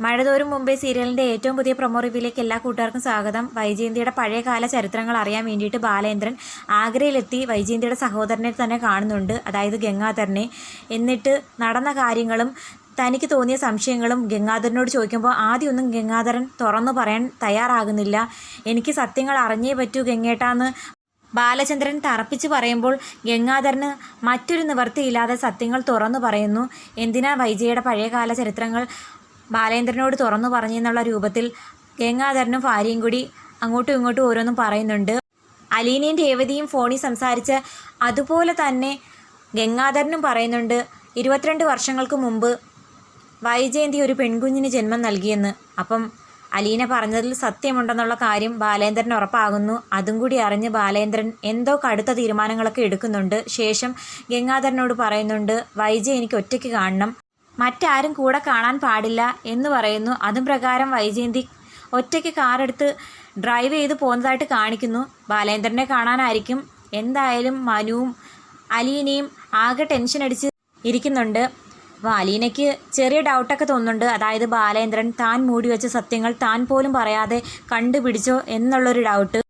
മഴതോറും മുംബൈ സീരിയലിന്റെ ഏറ്റവും പുതിയ പ്രൊമോ റിവ്യൂലേക്ക് എല്ലാ കൂട്ടുകാർക്കും സ്വാഗതം. വൈജയന്തിയുടെ പഴയകാല ചരിത്രങ്ങൾ അറിയാൻ വേണ്ടിയിട്ട് ബാലേന്ദ്രൻ ആഗ്രയിലെത്തി വൈജയന്തിയുടെ സഹോദരനെ തന്നെ കാണുന്നുണ്ട്. അതായത് ഗംഗാധരനെ. എന്നിട്ട് നടന്ന കാര്യങ്ങളും തനിക്ക് തോന്നിയ സംശയങ്ങളും ഗംഗാധരനോട് ചോദിക്കുമ്പോൾ ആദ്യമൊന്നും ഗംഗാധരൻ തുറന്നു പറയാൻ തയ്യാറാകുന്നില്ല. എനിക്ക് സത്യങ്ങൾ അറിഞ്ഞേ പറ്റൂ ഗംഗേട്ടാന്ന് ബാലചന്ദ്രൻ തറപ്പിച്ച് പറയുമ്പോൾ ഗംഗാധരന് മറ്റൊരു നിവർത്തിയില്ലാതെ സത്യങ്ങൾ തുറന്നു പറയുന്നു. എന്തിനാ വൈജയുടെ പഴയകാല ചരിത്രങ്ങൾ ബാലേന്ദ്രനോട് തുറന്നു പറഞ്ഞെന്നുള്ള രൂപത്തിൽ ഗംഗാധരനും ഭാര്യയും കൂടി അങ്ങോട്ടും ഇങ്ങോട്ടും ഓരോന്നും പറയുന്നുണ്ട്. അലീനയും രേവതിയും ഫോണിൽ സംസാരിച്ച് അതുപോലെ തന്നെ ഗംഗാധരനും പറയുന്നുണ്ട് ഇരുപത്തിരണ്ട് വർഷങ്ങൾക്ക് മുമ്പ് വൈജയന്തി ഒരു പെൺകുഞ്ഞിന് ജന്മം നൽകിയെന്ന്. അപ്പം അലീന പറഞ്ഞതിൽ സത്യമുണ്ടെന്നുള്ള കാര്യം ബാലേന്ദ്രൻ ഉറപ്പാകുന്നു. അതും കൂടി അറിഞ്ഞ് ബാലേന്ദ്രൻ എന്തോ കടുത്ത തീരുമാനങ്ങളൊക്കെ എടുക്കുന്നുണ്ട്. ശേഷം ഗംഗാധരനോട് പറയുന്നുണ്ട് വൈജ എനിക്ക് ഒറ്റയ്ക്ക് കാണണം. മറ്റാരും കൂടെ കാണാൻ പാടില്ല എന്ന് പറയുന്നു. അതും പ്രകാരം വൈജയന്തി ഒറ്റയ്ക്ക് കാറെടുത്ത് ഡ്രൈവ് ചെയ്ത് പോകുന്നതായിട്ട് കാണിക്കുന്നു. ബാലേന്ദ്രനെ കാണാനായിരിക്കും. എന്തായാലും മനുവും അലീനയും ആകെ ടെൻഷൻ അടിച്ച് ഇരിക്കുന്നുണ്ട്. അപ്പോൾ അലീനയ്ക്ക് ചെറിയ ഡൗട്ടൊക്കെ തോന്നുന്നുണ്ട്. അതായത് ബാലേന്ദ്രൻ താൻ മൂടി വെച്ച സത്യങ്ങൾ താൻ പോലും പറയാതെ കണ്ടുപിടിച്ചോ എന്നുള്ളൊരു ഡൗട്ട്